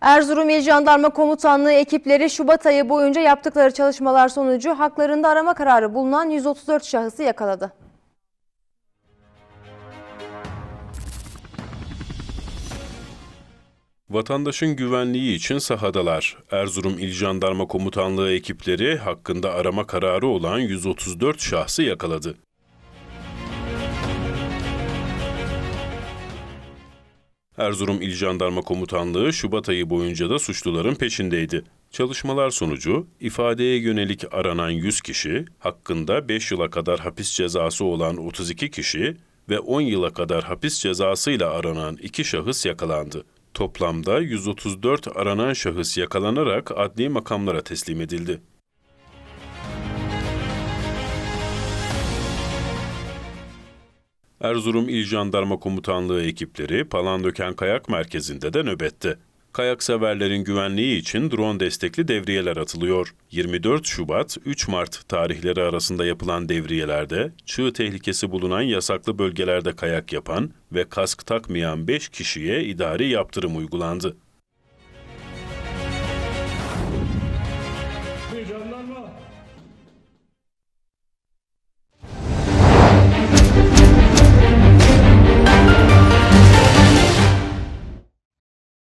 Erzurum İl Jandarma Komutanlığı ekipleri Şubat ayı boyunca yaptıkları çalışmalar sonucu haklarında arama kararı bulunan 134 şahısı yakaladı. Vatandaşın güvenliği için sahadalar. Erzurum İl Jandarma Komutanlığı ekipleri hakkında arama kararı olan 134 şahsı yakaladı. Erzurum İl Jandarma Komutanlığı Şubat ayı boyunca da suçluların peşindeydi. Çalışmalar sonucu ifadeye yönelik aranan 100 kişi, hakkında 5 yıla kadar hapis cezası olan 32 kişi ve 10 yıla kadar hapis cezasıyla aranan 2 şahıs yakalandı. Toplamda 134 aranan şahıs yakalanarak adli makamlara teslim edildi. Erzurum İl Jandarma Komutanlığı ekipleri Palandöken Kayak Merkezi'nde de nöbette. Kayak severlerin güvenliği için drone destekli devriyeler atılıyor. 24 Şubat 3 Mart tarihleri arasında yapılan devriyelerde çığ tehlikesi bulunan yasaklı bölgelerde kayak yapan ve kask takmayan 5 kişiye idari yaptırım uygulandı. Jandarma